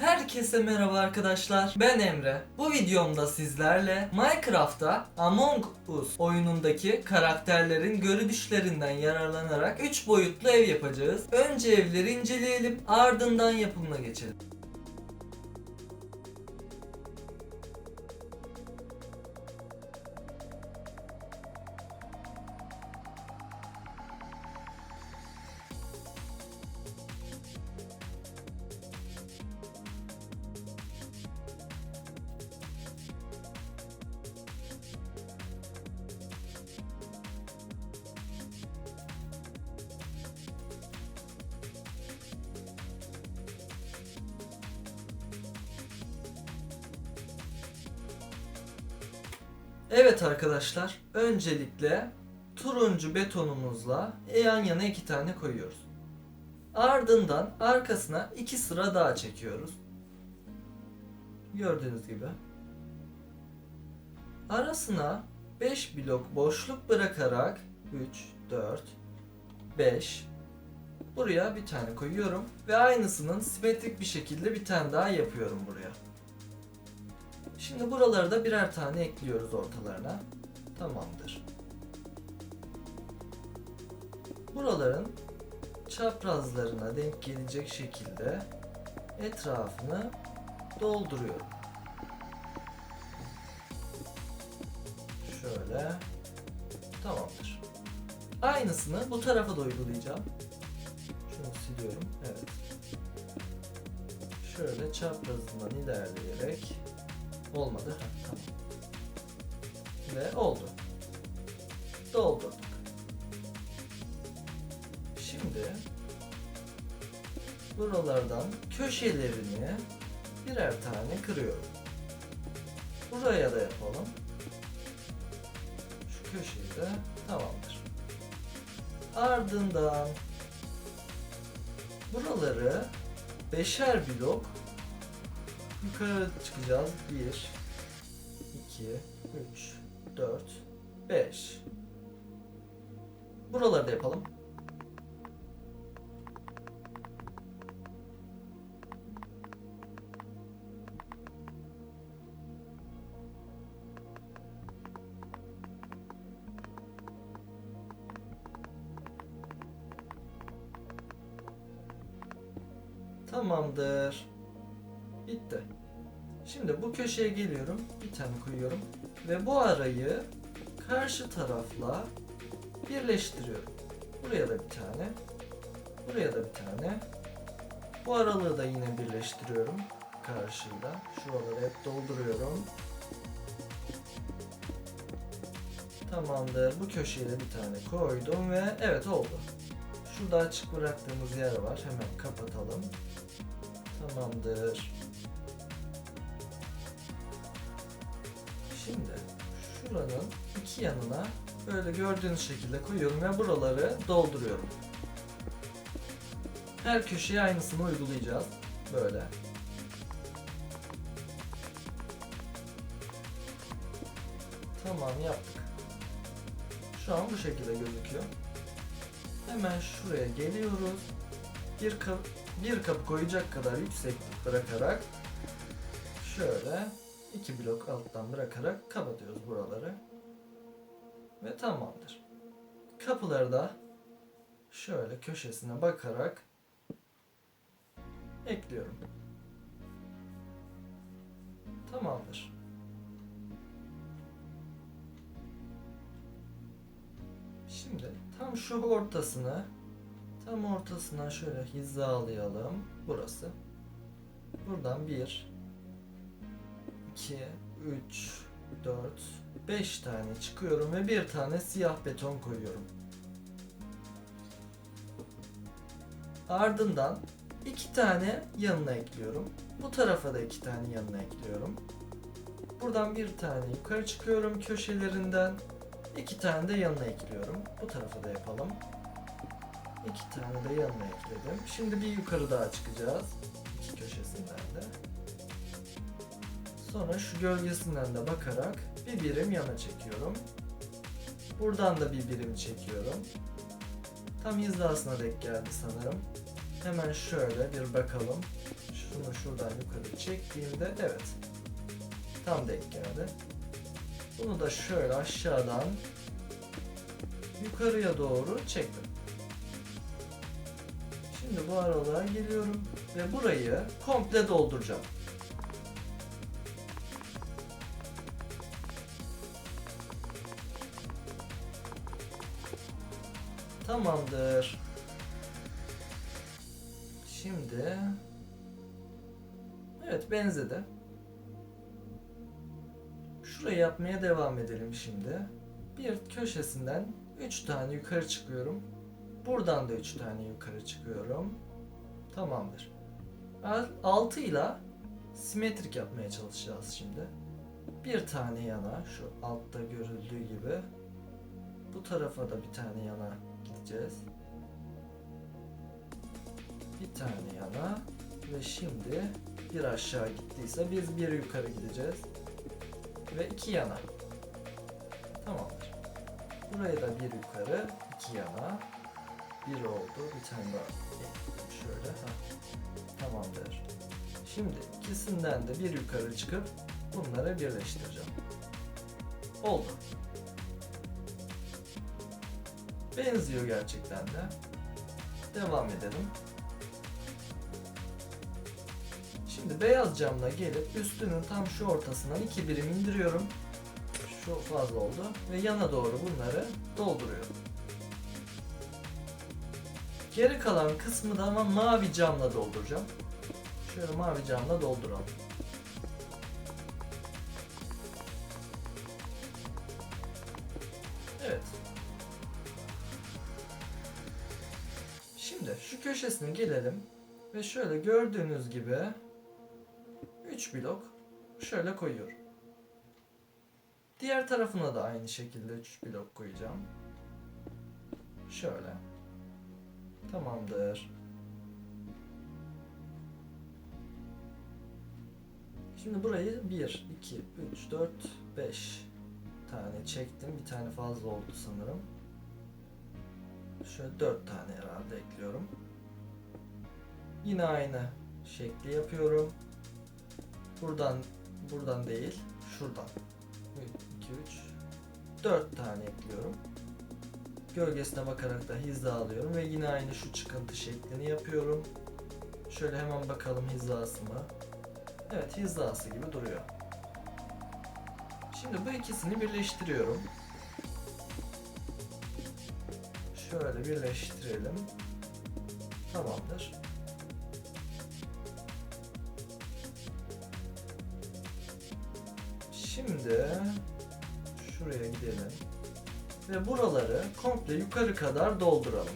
Herkese merhaba arkadaşlar. Ben Emre. Bu videomda sizlerle Minecraft'ta Among Us oyunundaki karakterlerin görünüşlerinden yararlanarak 3 boyutlu ev yapacağız. Önce evleri inceleyelim, ardından yapımına geçelim. Evet arkadaşlar, öncelikle turuncu betonumuzla yan yana iki tane koyuyoruz. Ardından arkasına iki sıra daha çekiyoruz. Gördüğünüz gibi. Arasına 5 blok boşluk bırakarak 3, 4, 5 buraya bir tane koyuyorum ve aynısının simetrik bir şekilde bir tane daha yapıyorum buraya. Şimdi buraları da birer tane ekliyoruz ortalarına. Tamamdır. Buraların çaprazlarına denk gelecek şekilde etrafını dolduruyorum. Şöyle. Tamamdır. Aynısını bu tarafa da uygulayacağım. Şunu siliyorum. Evet. Şöyle çaprazından ilerleyerek Olmadı. Tamam. Ve oldu. Doldurduk. Şimdi buralardan köşelerini birer tane kırıyorum. Buraya da yapalım. Şu köşeyi de tamamdır. Ardından buraları beşer blok Yukarı çıkacağız. 1 2 3 4 5 Buraları da yapalım. Tamamdır. Bitti. Şimdi bu köşeye geliyorum. Bir tane koyuyorum. Ve bu arayı karşı tarafla birleştiriyorum. Buraya da bir tane. Buraya da bir tane. Bu aralığı da yine birleştiriyorum. Karşıyla. Şuraları hep dolduruyorum. Tamamdır. Bu köşeye de bir tane koydum ve evet oldu. Şurada açık bıraktığımız yer var. Hemen kapatalım. Tamamdır. Şuranın iki yanına böyle gördüğünüz şekilde koyuyorum ve buraları dolduruyorum. Her köşeye aynısını uygulayacağız. Böyle. Tamam yaptık. Şu an bu şekilde gözüküyor. Hemen şuraya geliyoruz. Bir kap bir kapı koyacak kadar yükseklik bırakarak şöyle iki blok alttan bırakarak kapatıyoruz buraları. Ve tamamdır. Kapıları da şöyle köşesine bakarak ekliyorum. Tamamdır. Şimdi tam şu ortasını tam ortasına şöyle hizalayalım. Burası. Buradan 1 2 3 4 5 tane çıkıyorum ve bir tane siyah beton koyuyorum. Ardından iki tane yanına ekliyorum. Bu tarafa da iki tane yanına ekliyorum. Buradan bir tane yukarı çıkıyorum köşelerinden. iki tane de yanına ekliyorum. Bu tarafa da yapalım. İki tane de yanına ekledim. Şimdi bir yukarı daha çıkacağız. İki köşesinden de. Sonra şu gölgesinden de bakarak bir birim yana çekiyorum. Buradan da bir birim çekiyorum. Tam hizasına denk geldi sanırım. Hemen şöyle bir bakalım. Şunu şuradan yukarı çektiğimde evet. Tam denk geldi. Bunu da şöyle aşağıdan yukarıya doğru çektim. Şimdi bu aralığa geliyorum ve burayı komple dolduracağım. Tamamdır. Şimdi Evet benzedi. Şurayı yapmaya devam edelim şimdi. Bir köşesinden 3 tane yukarı çıkıyorum. Buradan da 3 tane yukarı çıkıyorum. Tamamdır. 6 ile simetrik yapmaya çalışacağız şimdi. Bir tane yana şu altta görüldüğü gibi bu tarafa da bir tane yana gideceğiz. Bir tane yana ve şimdi bir aşağı gittiyse biz bir yukarı gideceğiz. Ve iki yana. Tamamdır. Buraya da bir yukarı, iki yana. Bir oldu. Bir tane daha şöyle. Ha. Tamamdır. Şimdi ikisinden de bir yukarı çıkıp bunları birleştireceğim. Oldu. Benziyor gerçekten de. Devam edelim. Şimdi beyaz camla gelip üstünün tam şu ortasından iki birim indiriyorum. Şu fazla oldu ve yana doğru bunları dolduruyorum. Geri kalan kısmı da ama mavi camla dolduracağım. Şöyle mavi camla dolduralım. Gelelim ve şöyle gördüğünüz gibi 3 blok şöyle koyuyorum. Diğer tarafına da aynı şekilde 3 blok koyacağım. Şöyle. Tamamdır. Şimdi burayı 1, 2, 3, 4, 5 tane çektim. Bir tane fazla oldu sanırım. Şöyle 4 tane herhalde ekliyorum. Yine aynı şekli yapıyorum. Buradan buradan değil, şuradan. 2 3 4 tane ekliyorum. Gölgesine bakarak da hiza alıyorum ve yine aynı şu çıkıntı şeklini yapıyorum. Şöyle hemen bakalım hizası mı? Evet, hizası gibi duruyor. Şimdi bu ikisini birleştiriyorum. Şöyle birleştirelim. Tamamdır. Şimdi şuraya gidelim. Ve buraları komple yukarı kadar dolduralım.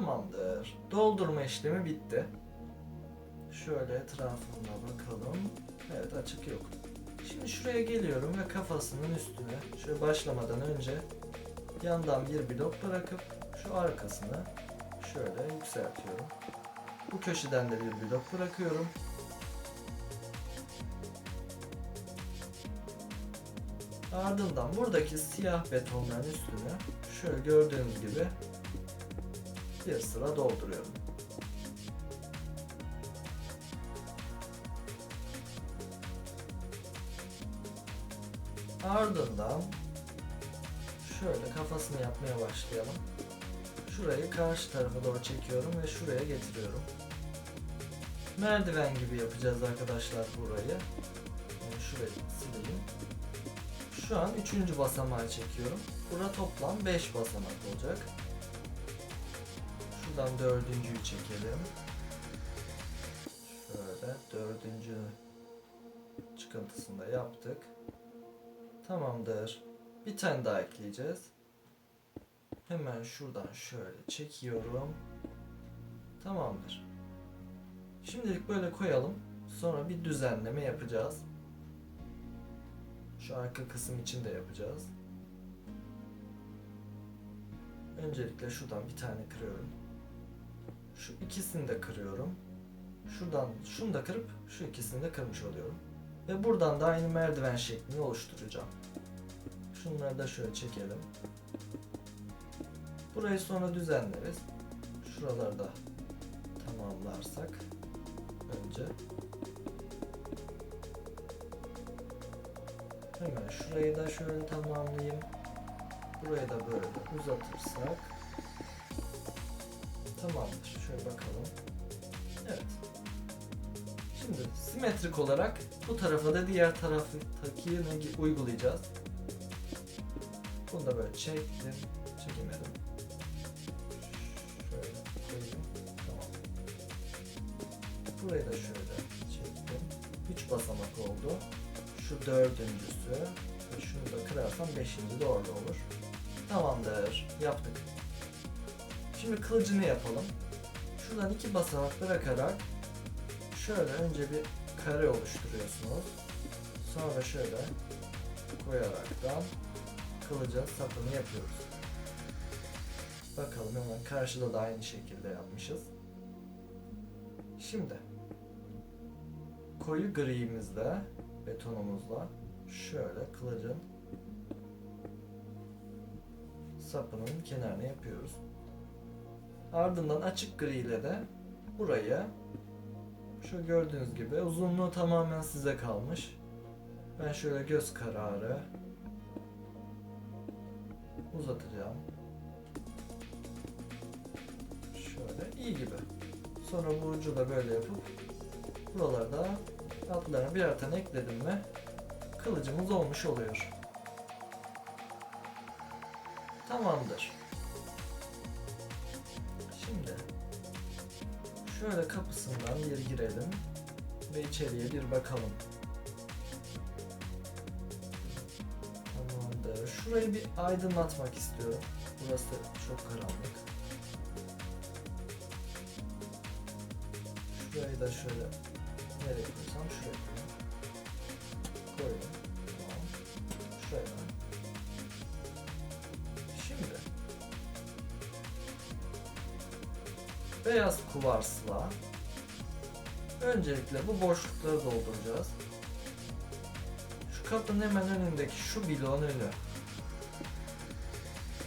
Tamamdır. Doldurma işlemi bitti. Şöyle etrafına bakalım. Evet açık yok. Şimdi şuraya geliyorum ve kafasının üstüne şöyle başlamadan önce yandan bir blok bırakıp şu arkasını şöyle yükseltiyorum. Bu köşeden de bir blok bırakıyorum. Ardından buradaki siyah betonların üstüne şöyle gördüğünüz gibi bir sıra dolduruyorum. Ardından şöyle kafasını yapmaya başlayalım. Şurayı karşı tarafa doğru çekiyorum ve şuraya getiriyorum. Merdiven gibi yapacağız arkadaşlar burayı. Yani şurayı sileyim. Şu an üçüncü basamağı çekiyorum. Bura toplam 5 basamak olacak. Şuradan dördüncüyü çekelim. Şöyle dördüncü çıkıntısını da yaptık. Tamamdır. Bir tane daha ekleyeceğiz. Hemen şuradan şöyle çekiyorum. Tamamdır. Şimdilik böyle koyalım. Sonra bir düzenleme yapacağız. Şu arka kısım için de yapacağız. Öncelikle şuradan bir tane kırıyorum. Şu ikisini de kırıyorum. Şuradan şunu da kırıp şu ikisini de kırmış oluyorum. Ve buradan da aynı merdiven şeklini oluşturacağım. Şunları da şöyle çekelim. Burayı sonra düzenleriz. Şuraları da tamamlarsak önce. Hemen şurayı da şöyle tamamlayayım. Burayı da böyle uzatırsak tamamdır. Şöyle bakalım. Evet. Şimdi simetrik olarak bu tarafa da diğer taraftaki rengi uygulayacağız. Bunu da böyle çektim. Çekemedim. Şöyle koyayım. Tamam. Burayı da şöyle çektim. 3 basamak oldu. Şu dördüncüsü. Şunu da kırarsam beşinci de orada olur. Tamamdır. Yaptık. Şimdi kılıcını yapalım. Şuradan iki basamak bırakarak şöyle önce bir kare oluşturuyorsunuz. Sonra şöyle koyaraktan kılıca sapını yapıyoruz. Bakalım hemen karşıda da aynı şekilde yapmışız. Şimdi koyu griimizle betonumuzla şöyle kılıcın sapının kenarına yapıyoruz. Ardından açık gri ile de burayı şu gördüğünüz gibi uzunluğu tamamen size kalmış. Ben şöyle göz kararı uzatacağım. Şöyle iyi gibi. Sonra bu ucu da böyle yapıp buralarda altlarına birer tane ekledim mi kılıcımız olmuş oluyor. Tamamdır. Şöyle kapısından bir girelim ve içeriye bir bakalım. Tamamdır. Şurayı bir aydınlatmak istiyorum. Burası çok karanlık. Şurayı da şöyle nereye koysam şuraya koyayım. Koydum. Tamam. Şuraya beyaz kuvarsla öncelikle bu boşlukları dolduracağız. Şu kapının hemen önündeki şu bloğun önü.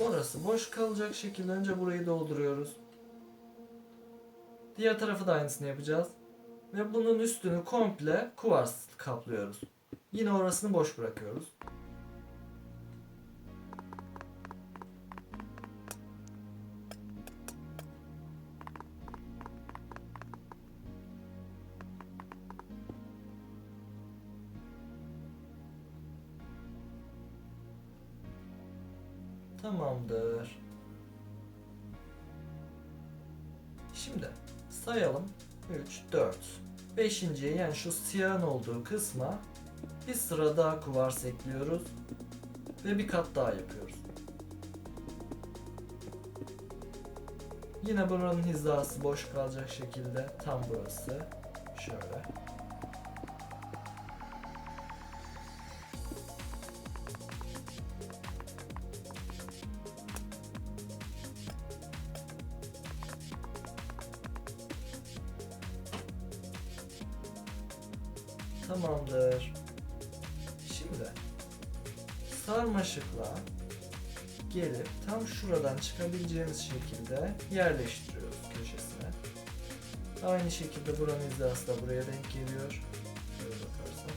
Orası boş kalacak şekilde önce burayı dolduruyoruz. Diğer tarafı da aynısını yapacağız. Ve bunun üstünü komple kuvars kaplıyoruz. Yine orasını boş bırakıyoruz. Tamamdır. Şimdi sayalım. 3, 4. Beşinciye yani şu siyahın olduğu kısma bir sıra daha kuvars ekliyoruz. Ve bir kat daha yapıyoruz. Yine buranın hizası boş kalacak şekilde tam burası. Şöyle. Tamamdır. Şimdi sarmaşıkla gelip tam şuradan çıkabileceğimiz şekilde yerleştiriyoruz köşesine. Aynı şekilde buranın hizası da buraya denk geliyor. Şöyle bakarsak.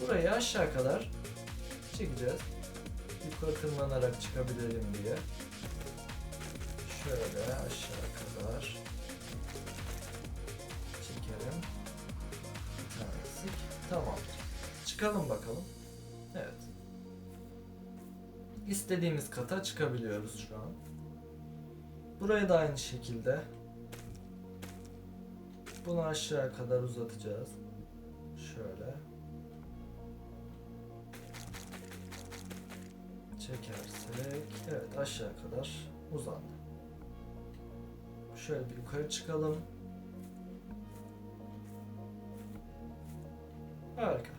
Burayı aşağı kadar çekeceğiz. Yukarı tırmanarak çıkabilelim diye. Şöyle aşağı kadar Tamam. Çıkalım bakalım. Evet. İstediğimiz kata çıkabiliyoruz şu an. Burayı da aynı şekilde bunu aşağı kadar uzatacağız. Şöyle. Çekersek evet aşağı kadar uzandı. Şöyle bir yukarı çıkalım. Harika.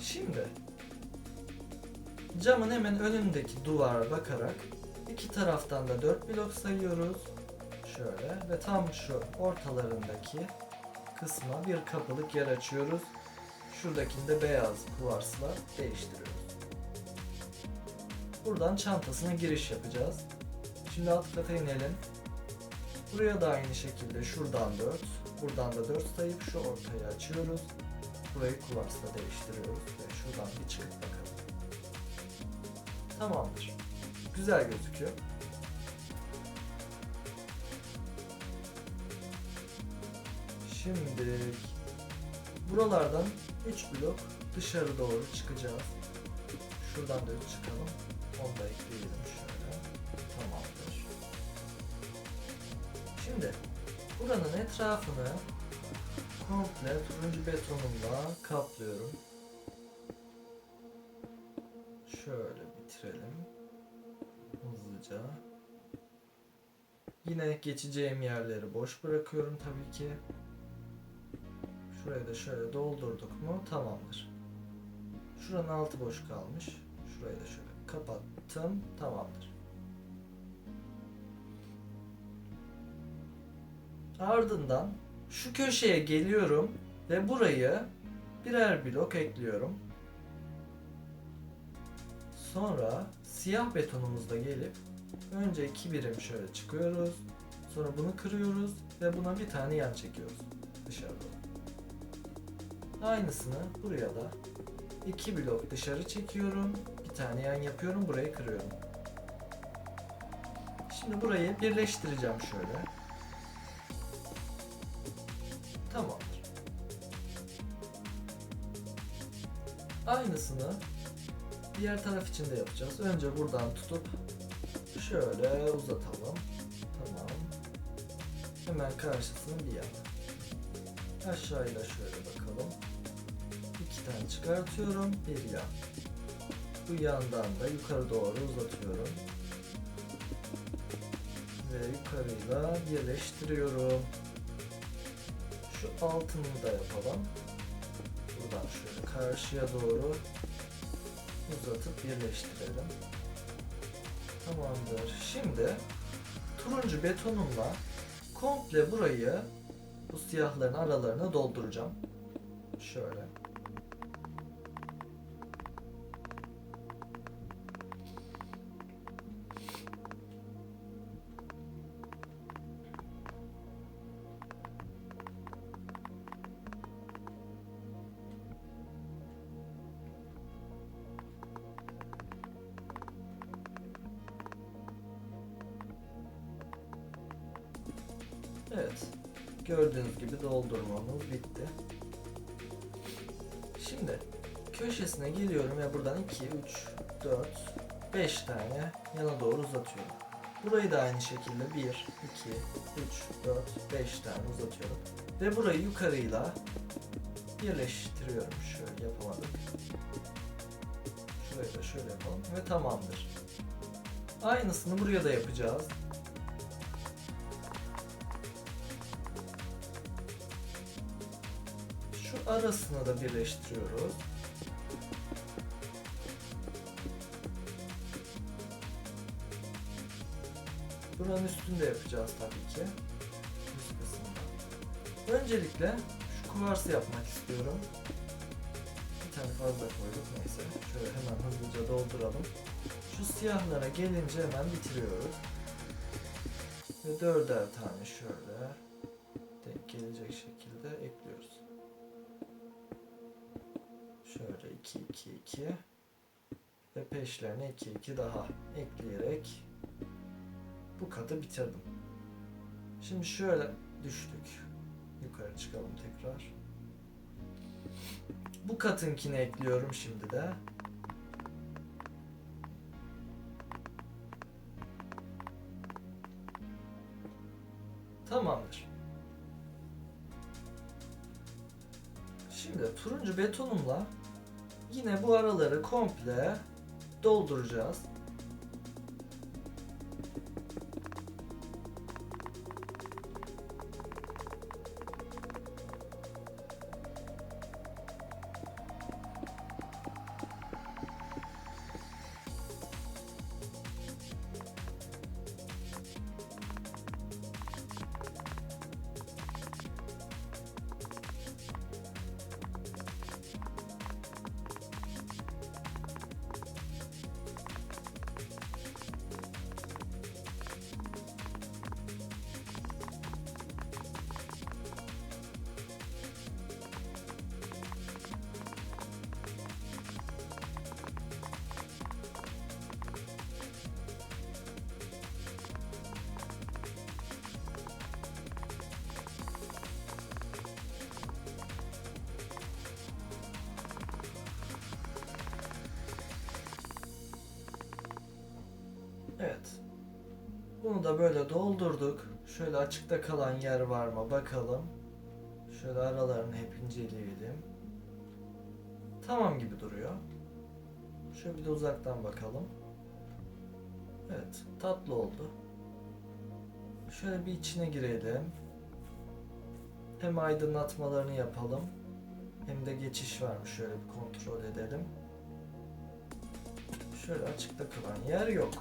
Şimdi camın hemen önündeki duvara bakarak iki taraftan da 4 blok sayıyoruz. Şöyle ve tam şu ortalarındaki kısma bir kapılık yer açıyoruz. Şuradakini de beyaz kuvarsla değiştiriyoruz. Buradan çantasına giriş yapacağız. Şimdi alt kata inelim. Buraya da aynı şekilde şuradan 4, buradan da 4 sayıp şu ortayı açıyoruz. Burayı kuvarsla değiştiriyoruz ve şuradan bir çıkıp bakalım. Tamamdır. Güzel gözüküyor. Şimdi buralardan 3 blok dışarı doğru çıkacağız. Şuradan da 3 çıkalım. Onu da ekleyelim şöyle. Tamamdır. Şimdi buranın etrafını komple turuncu betonumla kaplıyorum. Şöyle bitirelim. Hızlıca. Yine geçeceğim yerleri boş bırakıyorum tabii ki. Şurayı da şöyle doldurduk mu tamamdır. Şuranın altı boş kalmış. Şurayı da şöyle kapattım. Tamamdır. Ardından şu köşeye geliyorum ve burayı birer blok ekliyorum. Sonra siyah betonumuzda gelip önce iki birim şöyle çıkıyoruz. Sonra bunu kırıyoruz ve buna bir tane yan çekiyoruz dışarıda. Aynısını buraya da iki blok dışarı çekiyorum. Bir tane yan yapıyorum. Burayı kırıyorum. Şimdi burayı birleştireceğim şöyle. Taraf için de yapacağız. Önce buradan tutup şöyle uzatalım. Tamam. Hemen karşısını bir yana. Aşağıyla şöyle bakalım. İki tane çıkartıyorum. Bir yan. Bu yandan da yukarı doğru uzatıyorum. Ve yukarıyla birleştiriyorum. Şu altını da yapalım. Buradan şöyle karşıya doğru uzatıp birleştirelim. Tamamdır. Şimdi turuncu betonumla komple burayı bu siyahların aralarına dolduracağım. Şöyle. Gördüğünüz gibi doldurmamız bitti. Şimdi köşesine geliyorum ve buradan 2, 3, 4, 5 tane yana doğru uzatıyorum. Burayı da aynı şekilde 1, 2, 3, 4, 5 tane uzatıyorum. Ve burayı yukarıyla birleştiriyorum. Şöyle yapamadık. Şurayı da şöyle yapalım ve tamamdır. Aynısını buraya da yapacağız. Şu arasını da birleştiriyoruz. Buranın üstünde yapacağız tabii ki. Üst kısmında. Öncelikle şu kuvarsı yapmak istiyorum. Bir tane fazla koyduk neyse. Şöyle hemen hızlıca dolduralım. Şu siyahlara gelince hemen bitiriyoruz. Ve dörder tane şöyle 2 2 2 ve peşlerine 2 2 daha ekleyerek bu katı bitirdim. Şimdi şöyle düştük. Yukarı çıkalım tekrar. Bu katınkini ekliyorum şimdi de. Tamamdır. Şimdi turuncu betonumla yine bu araları komple dolduracağız. Evet. Bunu da böyle doldurduk. Şöyle açıkta kalan yer var mı bakalım. Şöyle aralarını hep inceleyelim. Tamam gibi duruyor. Şöyle bir de uzaktan bakalım. Evet, tatlı oldu. Şöyle bir içine girelim. Hem aydınlatmalarını yapalım. Hem de geçiş var mı şöyle bir kontrol edelim. Şöyle açıkta kalan yer yok.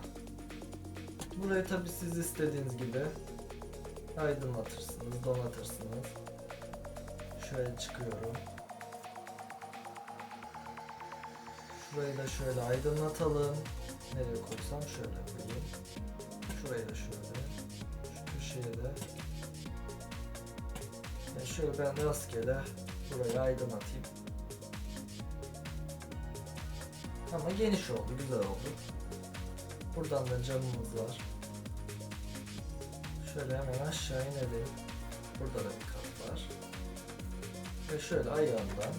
Burayı tabi siz istediğiniz gibi aydınlatırsınız, donatırsınız. Şöyle çıkıyorum. Şurayı da şöyle aydınlatalım. Nereye koysam şöyle koyayım. Şurayı da şöyle. Şu köşeye de. Yani şöyle ben rastgele burayı aydınlatayım. Ama geniş oldu, güzel oldu. Buradan da camımız var. Şöyle hemen aşağı inelim. Burada da bir kat var. Ve şöyle ayağından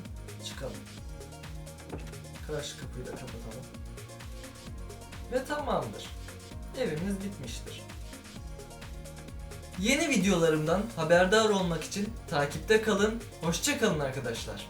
çıkalım. Karşı kapıyı da kapatalım. Ve tamamdır. Evimiz bitmiştir. Yeni videolarımdan haberdar olmak için takipte kalın. Hoşça kalın arkadaşlar.